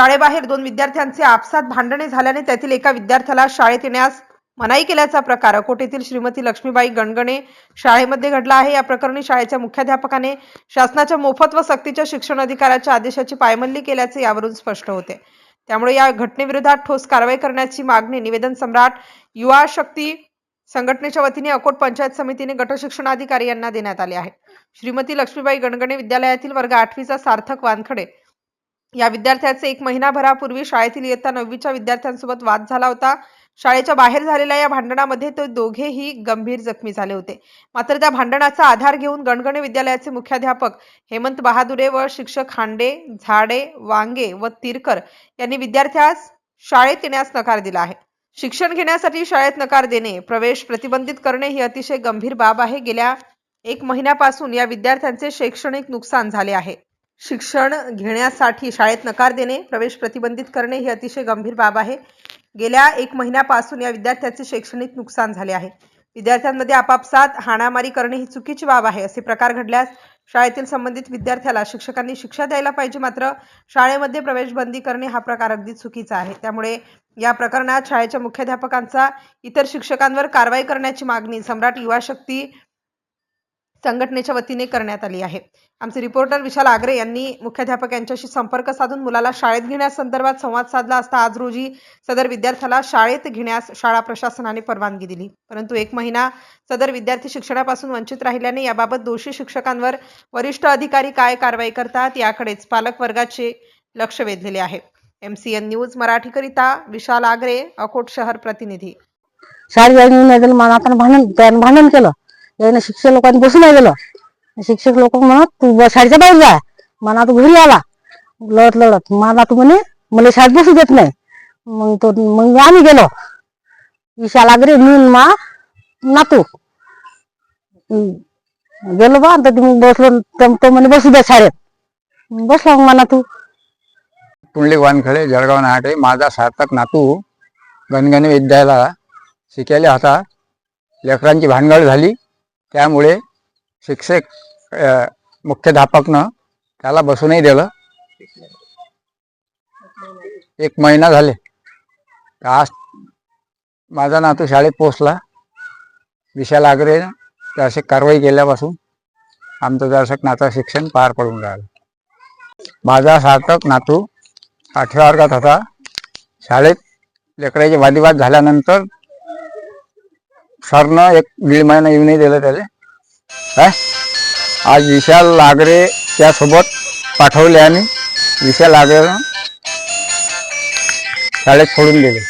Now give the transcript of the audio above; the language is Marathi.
शाळेबाहेर दोन विद्यार्थ्यांचे आपसात भांडणे झाल्याने त्यातील एका विद्यार्थ्याला शाळेत येण्यास मनाई केल्याचा प्रकार. अकोटेतील श्रीमती लक्ष्मीबाई गणगणे शाळेमध्ये घडला आहे. या प्रकरणी शाळेच्या मुख्याध्यापकाने शासनाच्या मोफत व सक्तीच्या शिक्षण अधिकाराच्या आदेशाची पायमल्ली केल्याचे यावरून स्पष्ट होते. त्यामुळे या घटनेविरोधात ठोस कारवाई करण्याची मागणी निवेदन सम्राट युवा शक्ती संघटनेच्या वतीने अकोट पंचायत समितीने गट शिक्षणाधिकारी यांना देण्यात आले आहे. श्रीमती लक्ष्मीबाई गणगणे विद्यालयातील वर्ग आठवीचा सार्थक वानखडे या विद्यार्थ्याचे एक महिनाभरापूर्वी शाळेतील इयत्ता नववीच्या विद्यार्थ्यांसोबत वाद झाला होता. शाळेच्या बाहेर झालेल्या या भांडणामध्ये तो दोघेही गंभीर जखमी झाले होते. मात्र त्या भांडणाचा आधार घेऊन गणगणे विद्यालयाचे मुख्याध्यापक हेमंत बहादुरे व शिक्षक हांडे झाडे वांगे व तिरकर यांनी विद्यार्थ्यास शाळेत येण्यास नकार दिला आहे. शिक्षण घेण्यासाठी शाळेत नकार देणे प्रवेश प्रतिबंधित करणे ही अतिशय गंभीर बाब आहे. गेल्या एक महिन्यापासून या विद्यार्थ्यांचे शैक्षणिक नुकसान झाले आहे. शिक्षण घेण्यासाठी शाळेत नकार देणे प्रवेश प्रतिबंधित करणे ही अतिशय गंभीर बाब आहे. गेल्या एक महिन्यापासून या विद्यार्थ्याचे शैक्षणिक नुकसान झाले आहे. विद्यार्थ्यांमध्ये आपापसात हाणामारी करणे ही चुकीची बाब आहे. असे प्रकार घडल्यास शाळेतील संबंधित विद्यार्थ्याला शिक्षकांनी शिक्षा द्यायला पाहिजे मात्र शाळेमध्ये प्रवेश बंदी करणे हा प्रकार अगदी चुकीचा आहे. त्यामुळे या प्रकरणात शाळेच्या मुख्याध्यापकांचा इतर शिक्षकांवर कारवाई करण्याची मागणी सम्राट युवा शक्ती संघटनेच्या वतीने करण्यात आली आहे. आमचे रिपोर्टर विशाल आगरे यांनी मुख्याध्यापक यांच्याशी संपर्क साधून मुलाला शाळेत घेण्यासंदर्भात संवाद साधला असता आज रोजी सदर विद्यार्थ्याला शाळेत घेण्यास शाळा प्रशासनाने परवानगी दिली. परंतु एक महिना सदर विद्यार्थी शिक्षणापासून वंचित राहिल्याने याबाबत दोषी शिक्षकांवर वरिष्ठ अधिकारी काय कारवाई करतात याकडेच पालक वर्गाचे लक्ष वेधलेले आहे. एम सी एन न्यूज मराठीकरिता विशाल आगरे अकोट शहर प्रतिनिधी. शाळेत भांडण भांडण केलं. यानं शिक्षक लोकांनी बसून नाही गेलं शिक्षक लोक म्हणत तू शाळेच्या बाहेर जा. मला तू घरी आला. लढत लढत. मला तू म्हणे मला शाळेत बसू देत नाही. मग तो मग आम्ही गेलो. विशाल आगरे मी मा नातू. गेलो बा तर मग बसलो. तर तो म्हणे बसू द्या शाळेत. बसला मग मला तू पुंडलिक वानखडे जळगाव नाटे माझा सार्थक नातू गणगणे विद्यालयाला शिकायला होता. लेकरांची भानगड झाली. त्यामुळे शिक्षक मुख्याध्यापकनं त्याला बसूनही दिलं. एक महिना झाले. आज माझा नातू शाळेत पोचला विशाल आगरे तर कारवाई केल्यापासून आमचं दर्शक नाता शिक्षण पार पडून राहिलं. माझा सार्थक नातू आठव्या वर्गात होता. शाळेत लेकराची वादिवाद झाल्यानंतर सरनं एक दीड महिना येऊ नाही दिलं त्याला. काय आज विशाल लागरे त्यासोबत पाठवले आणि विशाल लागरेनं शाळेत सोडून दिले.